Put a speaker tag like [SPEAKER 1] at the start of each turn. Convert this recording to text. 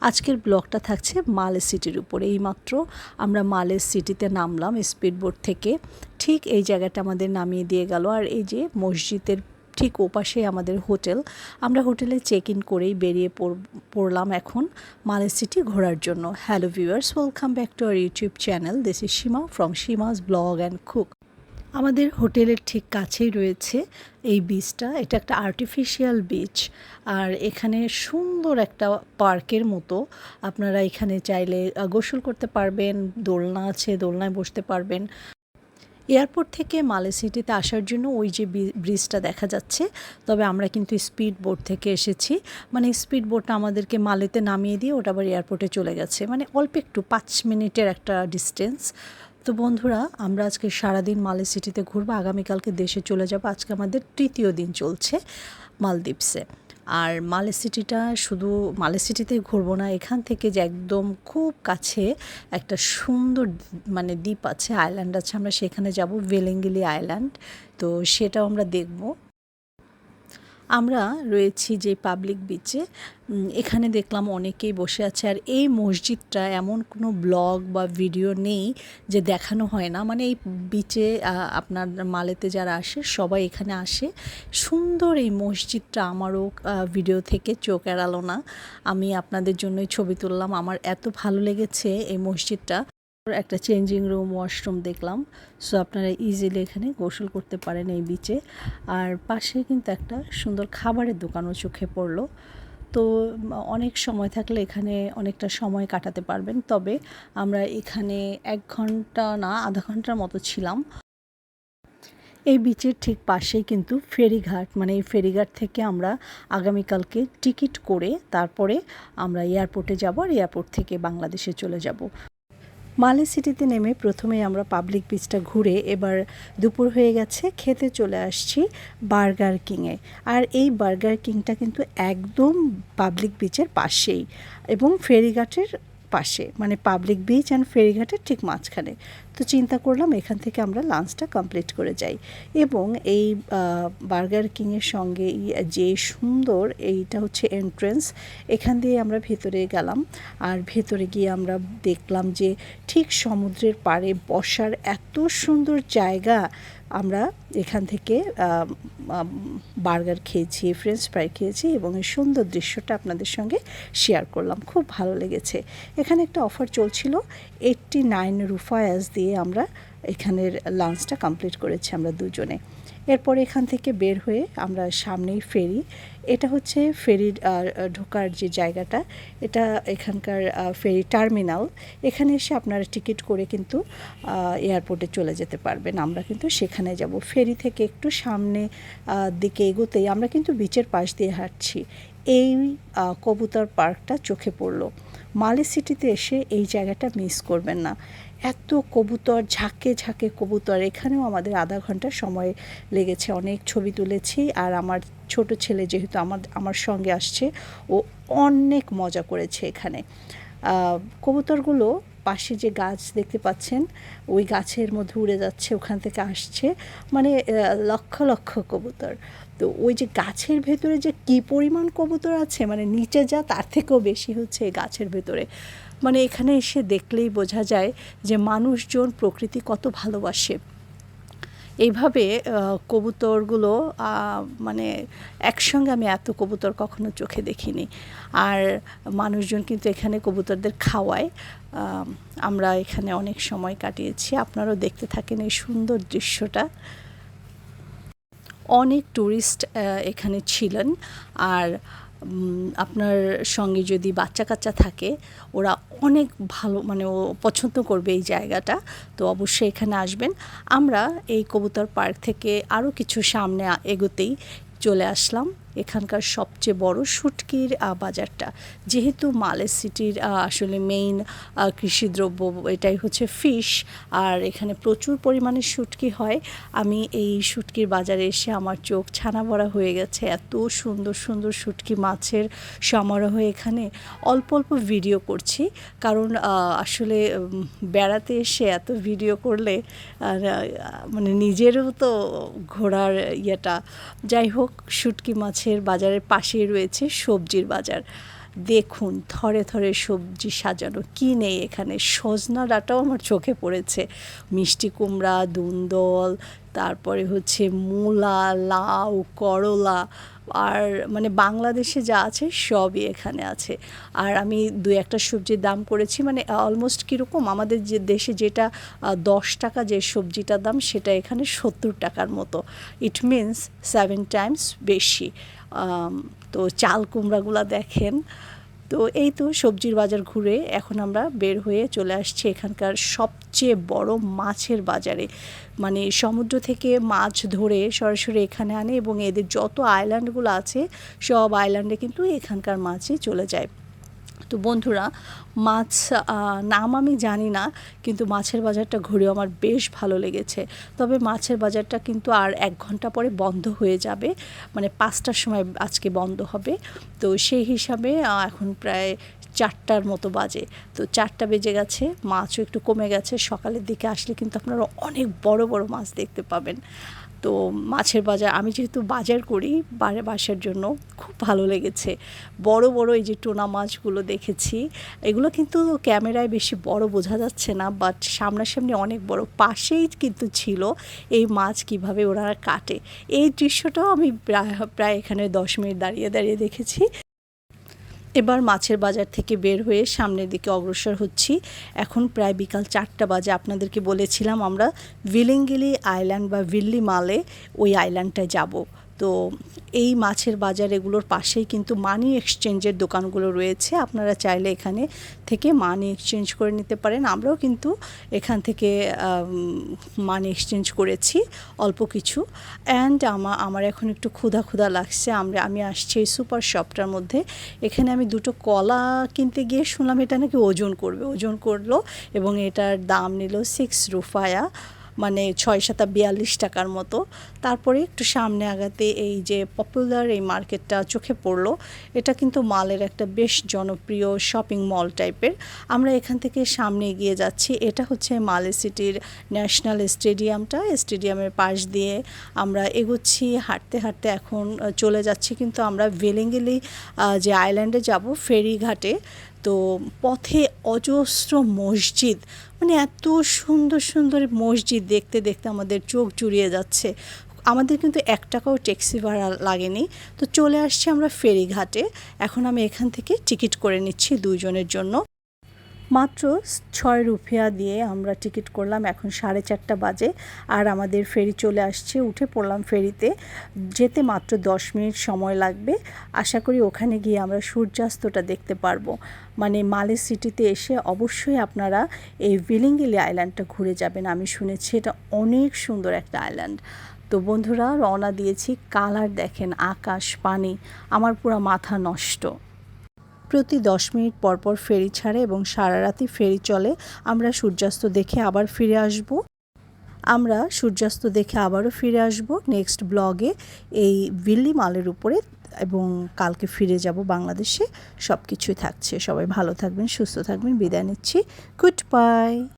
[SPEAKER 1] আজকের ব্লগটা থাকছে মালে সিটির উপরে। এইমাত্র আমরা মালে সিটিতে নামলাম স্পিডবোট থেকে। ঠিক এই জায়গাটা আমাদের নামিয়ে দিয়ে গেল। আর এই যে মসজিদের ঠিক ওপাশে আমাদের হোটেল, আমরা হোটেলে চেক ইন করেই বেরিয়ে পড়- পড়লাম এখন মালে সিটি ঘোরার জন্য। Hello viewers welcome back to our YouTube channel this is Seema from Seema's blog and cook আমাদের হোটেলের ঠিক কাছেই রয়েছে এই বীচটা এটা একটা আর্টিফিশিয়াল বীচ আর এখানে সুন্দর একটা পার্কের মতো। আপনারা এখানে চাইলে গোসল করতে পারবেন, দোলনা আছে, দোলনায় বসতে পারবেন। এয়ারপোর্ট থেকে মালে সিটিতে আসার জন্য ওই যে ব্রিজটা দেখা যাচ্ছে। তবে আমরা কিন্তু স্পিড বোট থেকে এসেছি। মানে স্পিড বোটটা আমাদেরকে মালেতে নামিয়ে দিয়ে ওটা আবার এয়ারপোর্টে চলে গেছে। মানে অল্প একটু, পাঁচ মিনিটের একটা ডিস্টেন্স তো বন্ধুরা, আমরা আজকে সারাদিন মালে সিটিতে ঘুরবো। আগামীকালকে দেশে চলে যাব। আজকে আমাদের তৃতীয় দিন চলছে মালদ্বীপসে। আর মালে সিটিটা শুধু মালে সিটিতে ঘুরবো না, এখান থেকে যে একদম খুব কাছে একটা সুন্দর মানে দ্বীপ আছে আইল্যান্ড আছে, আমরা সেখানে যাব ভেলেঙ্গিলি আইল্যান্ড তো সেটাও আমরা দেখব। আমরা রয়েছি যে পাবলিক বিচে এখানে দেখলাম অনেকেই বসে আছে। আর এই মসজিদটা এমন কোনো ব্লগ বা ভিডিও নেই যে দেখানো হয় না। মানে এই বিচে আপনার মালেতে যারা আসে, সবাই এখানে আসে। সুন্দর এই মসজিদটা আমারও ভিডিও থেকে চোখ এড়ালো না। আমি আপনাদের জন্যই ছবি তুললাম। আমার এত ভালো লেগেছে এই মসজিদটা। একটা চেঞ্জিং রুম ওয়াশরুম দেখলাম। সো আপনারা ইজিলি এখানে গোসল করতে পারেন এই বিচে আর পাশে কিন্তু একটা সুন্দর খাবারের দোকানও চোখে পড়ল। তো, অনেক সময় থাকলে এখানে অনেকটা সময় কাটাতে পারবেন। তবে আমরা এখানে এক ঘণ্টা না, আধা ঘণ্টার মতো ছিলাম। এই বিচের ঠিক পাশেই কিন্তু ফেরিঘাট। মানে এই ফেরিঘাট থেকে আমরা আগামীকালকে টিকিট করে তারপরে আমরা এয়ারপোর্টে যাব। আর এয়ারপোর্ট থেকে বাংলাদেশে চলে যাব। মালে সিটিতে নেমে প্রথমে আমরা পাবলিক বিচটা ঘুরে এবার দুপুর হয়ে গেছে, খেতে চলে আসছি বার্গার কিংয়ে। আর এই বার্গার কিংটা কিন্তু একদম পাবলিক বিচের পাশেই এবং ফেরিঘাটের পাশে মানে পাবলিক বিচ অ্যান্ড ফেরিঘাটের ঠিক মাঝখানে। তো চিন্তা করলাম এখান থেকে আমরা লাঞ্চটা কমপ্লিট করে যাই। এবং এই বার্গার কিংয়ের সঙ্গে যে সুন্দর এইটা হচ্ছে এন্ট্রেন্স এখান দিয়ে আমরা ভেতরে গেলাম। আর ভেতরে গিয়ে আমরা দেখলাম যে ঠিক সমুদ্রের পাড়ে বসার এত সুন্দর জায়গা আমরা এখান থেকে বার্গার খেয়েছি, ফ্রেঞ্চ ফ্রাই খেয়েছি এবং এই সুন্দর দৃশ্যটা আপনাদের সঙ্গে শেয়ার করলাম। খুব ভালো লেগেছে। এখানে একটা অফার চলছিল এইটটি নাইন রুফায়াস দিয়ে আমরা এখানের লাঞ্চটা কমপ্লিট করেছি আমরা দুজনে। এরপর এখান থেকে বের হয়ে আমরা সামনেই ফেরি। এটা হচ্ছে ফেরির ঢোকার যে জায়গাটা, এটা এখানকার ফেরি টার্মিনাল। এখানে এসে আপনারা টিকিট করে কিন্তু এয়ারপোর্টে চলে যেতে পারবেন। আমরা কিন্তু সেখানে যাব। ফেরি থেকে একটু সামনে দিকে এগোতেই আমরা কিন্তু বিচের পাশ দিয়ে হাঁটছি। এই কবুতর পার্কটা চোখে পড়ল। মালে সিটিতে এসে এই জায়গাটা মিস করবেন না। এত কবুতর, ঝাঁকে ঝাঁকে কবুতর, এখানেও আমাদের আধা ঘণ্টা সময় লেগেছে। অনেক ছবি তুলেছি আর আমার ছোট ছেলে যেহেতু আমার আমার সঙ্গে আসছে, ও অনেক মজা করেছে এখানে। কবুতরগুলো পাশে যে গাছ দেখতে পাচ্ছেন, ওই গাছের মধ্যে উড়ে যাচ্ছে, ওখান থেকে আসছে। মানে লক্ষ লক্ষ কবুতর। তো ওই যে গাছের ভেতরে যে কী পরিমাণ কবুতর আছে মানে নিচে যা, তার থেকেও বেশি হচ্ছে গাছের ভেতরে। মানে এখানে এসে দেখলেই বোঝা যায় যে মানুষজন প্রকৃতি কত ভালোবাসে। এইভাবে কবুতরগুলো মানে একসঙ্গে আমি এত কবুতর কখনো চোখে দেখিনি। আর মানুষজন কিন্তু এখানে কবুতরদের খাওয়ায়। আমরা এখানে অনেক সময় কাটিয়েছি। আপনারাও দেখতে থাকেন এই সুন্দর দৃশ্যটা। অনেক ট্যুরিস্ট এখানে ছিলেন। আর আপনার সঙ্গে যদি বাচ্চা কাচ্চা থাকে, ওরা অনেক ভালো মানে ও পছন্দ করবে এই জায়গাটা। তো অবশ্যই এখানে আসবেন। আমরা এই কবুতর পার্ক থেকে আরও কিছু সামনে এগোতেই চলে আসলাম। এখানকার সবচেয়ে বড় শুটকির বাজারটা। যেহেতু মালে সিটির আসলে মেইন কৃষিদ্রব্য, এটাই হচ্ছে ফিশ আর এখানে প্রচুর পরিমাণে শুটকি হয়। আমি এই শুটকির বাজারে এসে আমার চোখ ছানা ভরা হয়ে গেছে। এত সুন্দর সুন্দর শুটকি মাছের সমারোহ এখানে। অল্প অল্প ভিডিও করছি, কারণ আসলে বেড়াতে এসে এত ভিডিও করলে মানে নিজেরও তো ঘোরার ইয়েটা। যাই হোক, শুটকি মাছের বাজারের পাশেই রয়েছে সবজির বাজার। দেখুন, থরে থরে সবজি সাজানো। কি নেই এখানে? সজনা ডাঁটাও আমার চোখে পড়েছে। মিষ্টি কুমড়া, দুন্দল, তারপরে হচ্ছে মূলা, লাউ, করলা, আর মানে বাংলাদেশে যা আছে সবই এখানে আছে। আর আমি দু একটা সবজির দাম করেছি মানে অলমোস্ট কীরকম? আমাদের যে দেশে যেটা দশ টাকা যে সবজিটার দাম, সেটা এখানে সত্তর টাকার মতো। ইট মিনস সেভেন টাইমস বেশি। তো চাল কুমড়াগুলো দেখেন। তো এই তো সবজির বাজার ঘুরে এখন আমরা বের হয়ে চলে আসছি এখানকার সবচেয়ে বড় মাছের বাজারে। মানে সমুদ্র থেকে মাছ ধরে সরাসরি এখানে আনে এবং এদের যত আইল্যান্ডগুলো আছে, সব আইল্যান্ডে কিন্তু এখানকার মাছই চলে যায়। তো বন্ধুরা, মাছ নাম আমি জানি না, কিন্তু মাছের বাজারটা ঘুরে আমার বেশ ভালো লেগেছে। তবে মাছের বাজারটা কিন্তু আর এক ঘণ্টা পরে বন্ধ হয়ে যাবে মানে পাঁচটার সময় আজকে বন্ধ হবে। তো সেই হিসাবে এখন প্রায় চারটার মতো বাজে। তো চারটা বেজে গেছে, মাছও একটু কমে গেছে। সকালের দিকে আসলে কিন্তু আপনারা অনেক বড় বড় মাছ দেখতে পাবেন। তো মাছের বাজার, আমি যেহেতু বাজার করি বারে বাসার জন্য, খুব ভালো লেগেছে। বড় বড় এই যে টোনা মাছগুলো দেখেছি, এগুলো কিন্তু ক্যামেরায় বেশি বড় বোঝা যাচ্ছে না বাট সামনাসামনি অনেক বড়। পাশেই কিন্তু ছিল এই মাছ কীভাবে ওরা কাটে। এই দৃশ্যটাও আমি প্রায় প্রায় এখানে দশ মিনিট দাঁড়িয়ে দাঁড়িয়ে দেখেছি। এবার মাছের বাজার থেকে বের হয়ে সামনের দিকে অগ্রসর হচ্ছি। এখন প্রায় বিকাল চারটা বাজে, আপনাদেরকে বলেছিলাম আমরা ভিলিঙ্গিলি আইল্যান্ড বা ভিল্লি মালে ওই আইল্যান্ডটায় যাব। তো এই মাছের বাজার এগুলোর পাশেই কিন্তু মানি এক্সচেঞ্জের দোকানগুলো রয়েছে। আপনারা চাইলে এখানে থেকে মানি এক্সচেঞ্জ করে নিতে পারেন। আমরাও কিন্তু এখান থেকে মানি এক্সচেঞ্জ করেছি অল্প কিছু। অ্যান্ড আমার আমার এখন একটু ক্ষুধা ক্ষুধা লাগছে। আমরা, আমি আসছি এই সুপার শপটার মধ্যে। এখানে আমি দুটো কলা কিনতে গিয়ে শুনলাম এটা নাকি ওজন করবে। ওজন করল এবং এটার দাম নিল সিক্স রুফায়া মানে ছয় সাতা বিয়াল্লিশ টাকার মতো। তারপরে একটু সামনে আগাতে এই যে পপুলার এই মার্কেটটা চোখে পড়ল, এটা কিন্তু মালের একটা বেশ জনপ্রিয় শপিং মল টাইপের আমরা এখান থেকে সামনে এগিয়ে যাচ্ছি। এটা হচ্ছে মালে সিটির ন্যাশনাল স্টেডিয়ামটা স্টেডিয়ামের পাশ দিয়ে আমরা এগোচ্ছি, হাঁটতে হাঁটতে এখন চলে যাচ্ছি। কিন্তু আমরা ভেলেঙ্গেলি যে আইল্যান্ডে যাব, ফেরিঘাটে তো পথে অজস্র মসজিদ। মানে এত সুন্দর সুন্দর মসজিদ দেখতে দেখতে আমাদের চোখ জুড়িয়ে যাচ্ছে। আমাদের কিন্তু এক টাকাও ট্যাক্সি ভাড়া লাগেনি। তো চলে আসছি আমরা ফেরিঘাটে। এখন আমি এখান থেকে টিকিট করে নিচ্ছি দুজনের জন্য। মাত্র ছয় রুপিয়া দিয়ে আমরা টিকিট করলাম। এখন সাড়ে চারটা বাজে আর আমাদের ফেরি চলে আসছে। উঠে পড়লাম ফেরিতে। যেতে মাত্র দশ মিনিট সময় লাগবে। আশা করি ওখানে গিয়ে আমরা সূর্যাস্তটা দেখতে পারব। মানে মালে সিটিতে এসে অবশ্যই আপনারা এই ভিলিঙ্গিলি আইল্যান্ডটা ঘুরে যাবেন। আমি শুনেছি এটা অনেক সুন্দর একটা আইল্যান্ড। তো বন্ধুরা, রওনা দিয়েছি। কালার দেখেন, আকাশ, পানি। আমার পুরো মাথা নষ্ট। প্রতি দশ মিনিট পরপর পর ফেরি ছাড়ে এবং সারা রাতি ফেরি চলে, আমরা সূর্যাস্ত দেখে আবার ফিরে আসব। আমরা সূর্যাস্ত দেখে আবারও ফিরে আসব নেক্সট ব্লগে এই বিল্লি মালের উপরে এবং কালকে ফিরে যাব বাংলাদেশে। সব কিছুই থাকছে। সবাই ভালো থাকবেন, সুস্থ থাকবেন। বিদায় নিচ্ছি। Good bye.